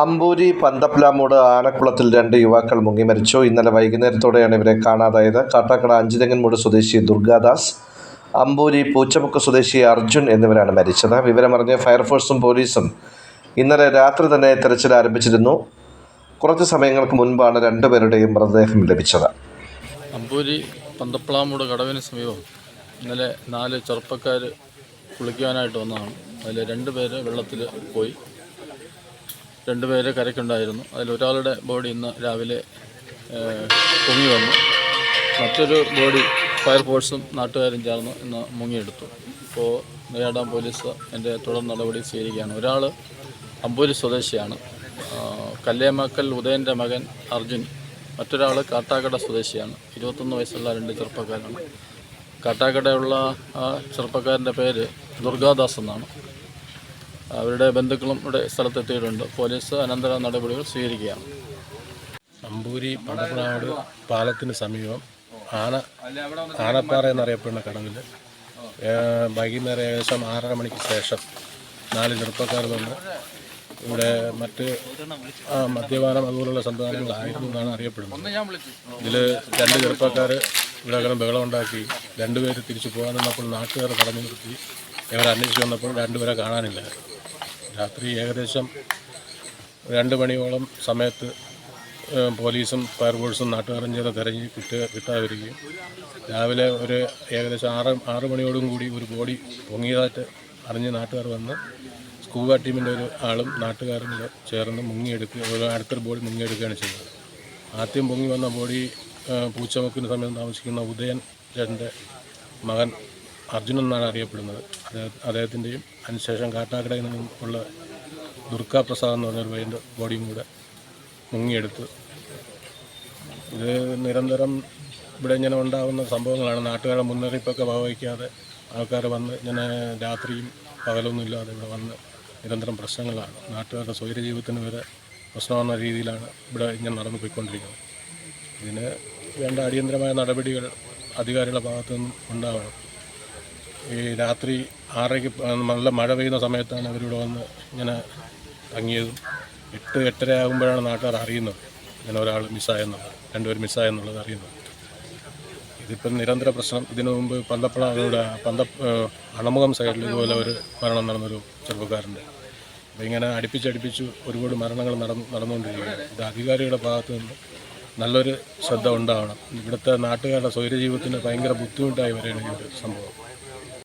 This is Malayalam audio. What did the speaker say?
അമ്പൂരി പന്തപ്ലാമൂട് ആനക്കുളത്തിൽ രണ്ട് യുവാക്കൾ മുങ്ങി മരിച്ചു. ഇന്നലെ വൈകുന്നേരത്തോടെയാണ് ഇവരെ കാണാതായത്. കാട്ടാക്കട അഞ്ചുതെങ്ങൻമൂട് സ്വദേശി ദുർഗാദാസ് അമ്പൂരി പൂച്ചമുക്ക് സ്വദേശി അർജുൻ എന്നിവരാണ് മരിച്ചത്. വിവരമറിഞ്ഞ് ഫയർഫോഴ്സും പോലീസും ഇന്നലെ രാത്രി തന്നെ തെരച്ചിൽ ആരംഭിച്ചിരുന്നു. കുറച്ച് സമയങ്ങൾക്ക് മുൻപാണ് രണ്ടുപേരുടെയും മൃതദേഹം ലഭിച്ചത്. അമ്പൂരി പന്തപ്ലാമൂട് കടവിന് സമീപം ഇന്നലെ നാല് ചെറുപ്പക്കാർ കുളിക്കാനായിട്ട് വന്നതാണ്. അതിൽ രണ്ട് പേര് വെള്ളത്തിൽ പോയി. രണ്ട് പേര് കരയ്ക്കുണ്ടായിരുന്നു. അതിലൊരാളുടെ ബോഡി ഇന്ന് രാവിലെ പൊങ്ങി വന്നു. മറ്റൊരു ബോഡി ഫയർഫോഴ്സും നാട്ടുകാരും ചേർന്ന് ഇന്ന് മുങ്ങിയെടുത്തു. ഇപ്പോൾ നെയ്യാടാം പോലീസ് എന്റെ തുടർ നടപടി സ്വീകരിക്കുകയാണ്. ഒരാൾ അമ്പൂരി സ്വദേശിയാണ്. കല്ലേമക്കൽ ഉദയന്റെ മകൻ അർജുൻ മറ്റൊരാൾ കാട്ടാക്കട സ്വദേശിയാണ്. ഇരുപത്തൊന്ന് വയസ്സുള്ള രണ്ട് ചെറുപ്പക്കാരാണ്. കാട്ടാക്കടയുള്ള ആ ചെറുപ്പക്കാരന്റെ പേര് ദുർഗാദാസ് എന്നാണ്. അവരുടെ ബന്ധുക്കളും ഇവിടെ സ്ഥലത്തെത്തിയിട്ടുണ്ട്. പോലീസ് അനന്തര നടപടികൾ സ്വീകരിക്കുകയാണ്. അമ്പൂരി പടപ്പനാട് പാലത്തിന് സമീപം ആന ആനപ്പാറ എന്നറിയപ്പെടുന്ന കടവിൽ വൈകുന്നേരം ഏകദേശം ആറര മണിക്ക് ശേഷം നാല് ചെറുപ്പക്കാർ വന്ന് ഇവിടെ മറ്റ് മദ്യപാനം അതുപോലുള്ള സംവിധാനങ്ങളായിരുന്നു എന്നാണ് അറിയപ്പെടുന്നത്. ഇതിൽ രണ്ട് ചെറുപ്പക്കാർ ഇവിടെ അകലം ബഹളം ഉണ്ടാക്കി തിരിച്ചു പോകാൻ നിന്നപ്പോൾ നാട്ടുകാർ തടഞ്ഞു നിർത്തി. ഇവർ വന്നപ്പോൾ രണ്ടുപേരെ കാണാനില്ല. രാത്രി ഏകദേശം രണ്ട് മണിയോളം സമയത്ത് പോലീസും ഫയർഫോഴ്സും നാട്ടുകാരും ചെയ്ത് തിരഞ്ഞ് കിട്ടുക കിട്ടാതിരിക്കുകയും രാവിലെ ഒരു ഏകദേശം ആറ് ആറ് മണിയോടും കൂടി ഒരു ബോഡി പൊങ്ങിയതായിട്ട് അറിഞ്ഞ് നാട്ടുകാർ വന്ന് സ്കൂബ ടീമിന്റെ ഒരു ആളും നാട്ടുകാരും ചേർന്ന് മുങ്ങിയെടുക്കുക ഒരു അടുത്തൊരു ബോഡി മുങ്ങിയെടുക്കുകയാണ് ചെയ്തത്. ആദ്യം പൊങ്ങി വന്ന ബോഡി പൂച്ചമുക്കിന് സമയം താമസിക്കുന്ന ഉദയൻ ചേട്ടന്റെ മകൻ അർജുനൻ എന്നാണ് അറിയപ്പെടുന്നത്. അദ്ദേഹം അദ്ദേഹത്തിന്റെയും അതിനുശേഷം കാട്ടാക്കടയിൽ നിന്നും ഉള്ള ദുർഗാ പ്രസാദ് എന്ന് പറഞ്ഞൊരു പയ്യന്റെ ബോഡിയും കൂടെ മുങ്ങിയെടുത്ത്. ഇത് നിരന്തരം ഇവിടെ ഇങ്ങനെ ഉണ്ടാകുന്ന സംഭവങ്ങളാണ്. നാട്ടുകാരുടെ മുന്നറിയിപ്പൊക്കെ ഭാവിക്കാതെ ആൾക്കാർ വന്ന് ഇങ്ങനെ രാത്രിയും പകലൊന്നും ഇല്ലാതെ ഇവിടെ വന്ന് നിരന്തരം പ്രശ്നങ്ങളാണ്. നാട്ടുകാരുടെ സ്വൈര ജീവിതത്തിന് വരെ പ്രശ്നമെന്ന രീതിയിലാണ് ഇവിടെ ഇങ്ങനെ നടന്നു പോയിക്കൊണ്ടിരിക്കുന്നത് ഇതിന് വേണ്ട അടിയന്തരമായ നടപടികൾ അധികാരികളുടെ ഭാഗത്തു നിന്നും ഉണ്ടാവണം. ഈ രാത്രി ആറരയ്ക്ക് നല്ല മഴ പെയ്യുന്ന സമയത്താണ് അവരിവിടെ വന്ന് ഇങ്ങനെ തങ്ങിയതും. എട്ട് എട്ടര ആകുമ്പോഴാണ് നാട്ടുകാർ അറിയുന്നത്. ഇങ്ങനെ ഒരാൾ മിസ്സായെന്നുള്ളത് രണ്ടുപേർ മിസ്സായെന്നുള്ളത് അറിയുന്നത്. ഇതിപ്പം നിരന്തര പ്രശ്നം. ഇതിനു മുമ്പ് പന്തപ്പള ഇവിടെ പന്ത അണമുഖം സൈഡിൽ ഇതുപോലെ ഒരു മരണം നടന്നൊരു ചെറുപ്പക്കാരന്റെ. അപ്പോൾ ഇങ്ങനെ അടുപ്പിച്ചടുപ്പിച്ച് ഒരുപാട് മരണങ്ങൾ നടന്നു നടന്നുകൊണ്ടിരിക്കുകയാണ്. ഇത് അധികാരികളുടെ ഭാഗത്തു നിന്ന് നല്ലൊരു ശ്രദ്ധ ഉണ്ടാവണം. ഇവിടുത്തെ നാട്ടുകാരുടെ സ്വൈര്യജീവിതത്തിന് ഭയങ്കര ബുദ്ധിമുട്ടായി വരികയാണ് ഈ ഒരു സംഭവം.